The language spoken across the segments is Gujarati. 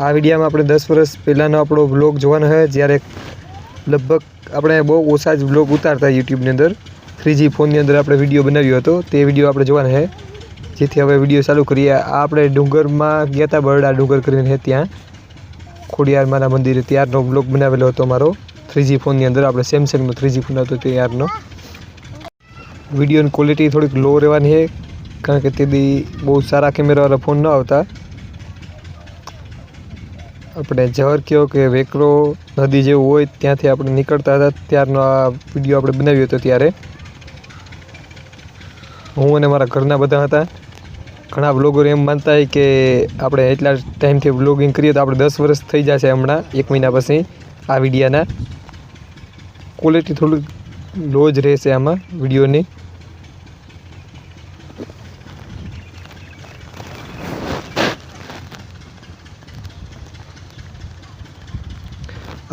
આ વિડીયામાં આપણે દસ વર્ષ પહેલાંનો આપણો બ્લોગ જોવાનો છે, જ્યારે લગભગ આપણે બહુ ઓછા જ બ્લોગ ઉતારતા યુટ્યુબની અંદર. થ્રીજી ફોનની અંદર આપણે વીડિયો બનાવ્યો હતો, તે વીડિયો આપણે જોવાનો છે. જેથી હવે વીડિયો ચાલુ કરીએ. આ આપણે ડુંગરમાં ગયા હતા બરડા ડુંગર કરીને ત્યાં. ખોડિયાર માના મંદિરે ત્યારનો બ્લોગ બનાવેલો હતો મારો. થ્રીજી ફોનની અંદર આપણે સેમસંગનો થ્રીજી ફોન હતો ત્યારનો. વિડીયોની ક્વોલિટી થોડીક લો રહેવાની છે, કારણ કે તે બહુ સારા કેમેરાવાળા ફોન ન આવતા. આપણે જહર કયો કે વેકરો નદી જેવું હોય ત્યાંથી આપણે નીકળતા હતા. ત્યારનો આ વીડિયો આપણે બનાવ્યો હતો ત્યારે. હું અને મારા ઘરના બધા હતા. ઘણા બ્લોગર એમ માનતા હોય કે આપણે એટલા ટાઈમથી બ્લોગિંગ કરીએ તો આપણે દસ વર્ષ થઈ જશે હમણાં, એક મહિના પછી આ વિડીયાના. ક્વોલિટી થોડુંક લો જ રહેશે આમાં વિડીયોની.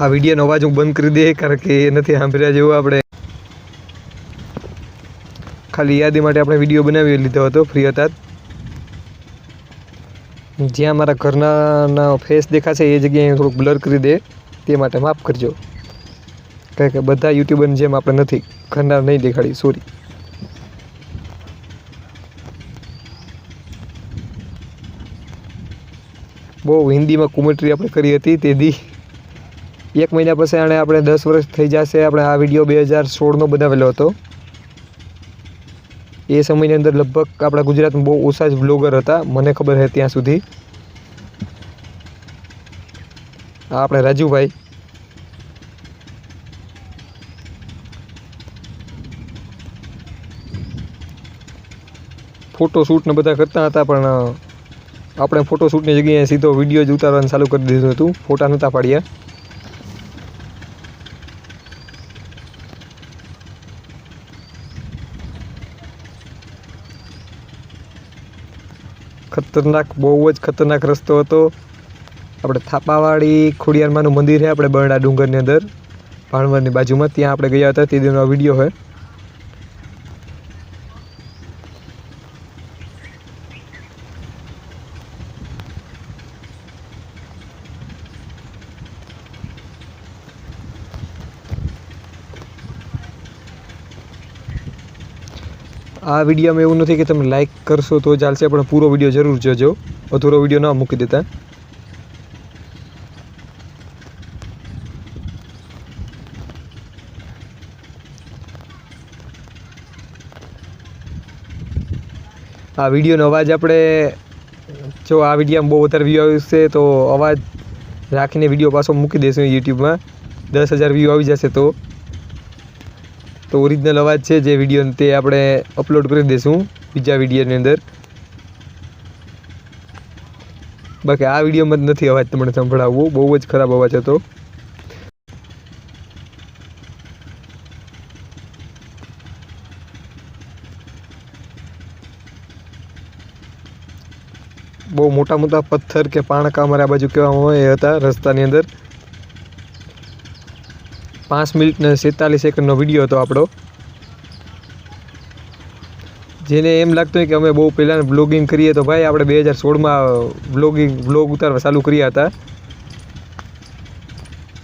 આ વિડીયોનો અવાજ હું બંધ કરી દે, કારણ કે એ નથી સાંભળ્યા જેવું આપણે. ખાલી યાદી માટે આપણે વીડિયો બનાવી લીધો હતો ફ્રી હતા જ્યાં મારા ઘરના ફેસ દેખાશે એ જગ્યાએ થોડુંક બ્લર કરી દે, તે માટે માફ કરજો. કારણ કે બધા યુટ્યુબરની જેમ આપણે નથી ઘરના નહીં દેખાડી સોરી બહુ હિન્દીમાં કોમેન્ટ્રી આપણે કરી હતી, તે દી. એક મહિના પછી આણે આપણે દસ વર્ષ થઈ જશે, આપણે આ વીડિયો બે હજાર સોળનો બનાવેલો હતો. એ સમયની અંદર લગભગ આપણા ગુજરાતમાં બહુ ઓછા જ બ્લોગર હતા, મને ખબર છે ત્યાં સુધી. આ આપણે રાજુભાઈ. ફોટો શૂટ ને બધા કરતા હતા, પણ આપણે ફોટો શૂટની જગ્યાએ સીધો વીડિયો જ ઉતારવાનું ચાલુ કરી દીધું હતું. ફોટા નહોતા પાડ્યા. ખતરનાક, બહુ જ ખતરનાક રસ્તો હતો. આપણે થાપાવાળી ખોડિયારમાંનું મંદિર છે, આપણે બરડા ડુંગરની અંદર. ભાણવરની બાજુમાં, ત્યાં આપણે ગયા હતા. તે દિનનો વીડિયો છે. આ વિડીયોમાં એવું નથી કે તમે લાઇક કરશો તો ચાલશે, પણ પૂરો વીડિયો જરૂર જોજો. અધૂરો વીડિયો ના મૂકી દેતા. આ વિડીયોનો અવાજ આપણે, જો આ વિડીયોમાં બહુ વધારે વ્યૂ આવશે તો અવાજ રાખીને વીડિયો પાછો મૂકી દઈશું યુટ્યુબમાં દસ હજાર વ્યૂ આવી જશે તો. તો ઓરિજિનલ અવાજ છે જે વીડિયો તે આપણે અપલોડ કરી દઈશું બીજા વિડીયોની અંદર. બાકી આ વિડીયોમાં જ નથી અવાજ તમને સંભળાવવો, બહુ જ ખરાબ અવાજ હતો. બહુ મોટા મોટા પથ્થર કે પાણકા અમારે બાજુ કહેવામાં આવે એ હતા રસ્તાની અંદર. પાંચ મિનિટ ને સેતાલીસ સેકન્ડનો વીડિયો હતો આપણો. જેને એમ લાગતું હોય કે અમે બહુ પહેલાં બ્લોગિંગ કરીએ તો ભાઈ આપણે બે હજાર સોળમાં બ્લોગિંગ બ્લોગ ઉતારવા ચાલુ કર્યા હતા.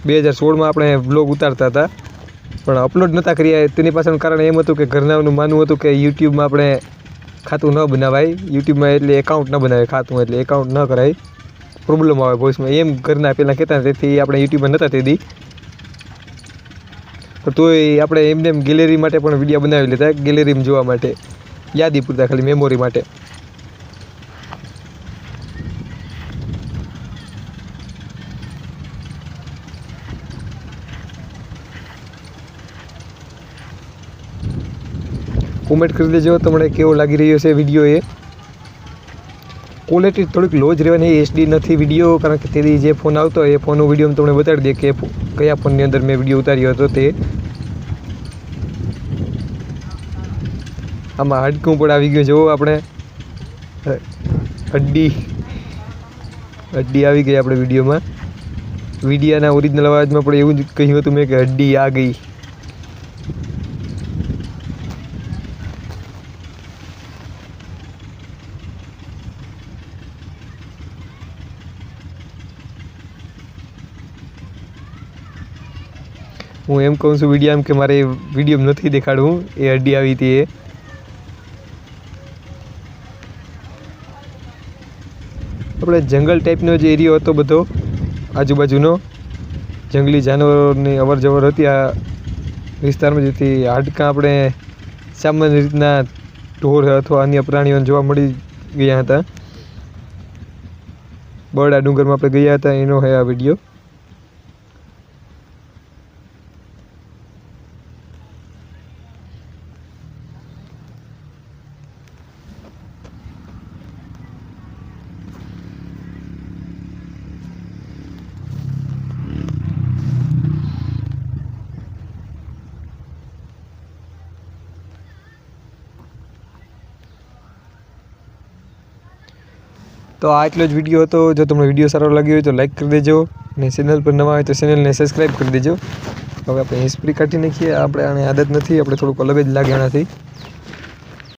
બે હજાર સોળમાં આપણે બ્લોગ ઉતારતા હતા. પણ અપલોડ નહોતા કર્યા. તેની પાછળનું કારણ એમ હતું કે ઘરનાનું માનવું હતું કે યુટ્યુબમાં આપણે ખાતું ન બનાવાય. યુટ્યુબમાં એટલે એકાઉન્ટ ન બનાવે ખાતું, એટલે એકાઉન્ટ ન કરાય. પ્રોબ્લેમ આવે વોઇસમાં એમ ઘરના પહેલાં કહેતા તેથી આપણે યુટ્યુબમાં નહોતા તેથી. તોય આપણે એમને એમ ગેલેરી માટે પણ વીડિયો બનાવી લેતા ગેલેરીમાં જોવા માટે. યાદી પૂરતા ખાલી મેમોરી માટે. કોમેન્ટ કરી દેજો, તમને કેવો લાગી રહ્યો છે વીડિયો એ? ક્વોલિટી થોડીક લો જ રહેવાની એચડી નથી વીડિયો કારણ કે તેથી જે ફોન આવતો એ ફોનનો વીડિયો તમને બતાડી દે કે કયા ફોનની અંદર મેં વીડિયો ઉતાર્યો હતો તે. આમાં હાડકું પણ આવી ગયું, જુઓ આપણે. હડ્ડી હડ્ડી આવી ગઈ આપણે વિડીયોમાં વિડીયાના ઓરિજિનલ અવાજમાં પણ એવું જ કહ્યું હતું મેં કે હડ્ડી આ ગઈ. હું એમ કહું છું વીડિયો કે મારે વીડિયો નથી દેખાડવું. એ અડી આવી હતી એ. આપણે જંગલ ટાઈપનો જે એરિયો હતો બધો, આજુબાજુનો, જંગલી જાનવરોની અવર જવર હતી. આ વિસ્તારમાં જેથી હાડકાં આપણે સામાન્ય રીતના ઢોર અથવા અન્ય પ્રાણીઓને જોવા મળી ગયા હતા. બરડા ડુંગરમાં આપણે ગયા હતા, એનો હે આ વીડિયો. તો આ એટલો જ વીડિયો હતો. જો તમને વીડિયો સારો લાગ્યો હોય તો લાઇક કરી દેજો અને ચેનલ પર નવા હોય તો ચેનલને સબસ્ક્રાઈબ કરી દેજો. હવે આપણે હિસ્ટ્રી કાઢી નાખીએ. આપણે આને આદત નથી, આપણે થોડુંક અલગ જ લાગે આનાથી.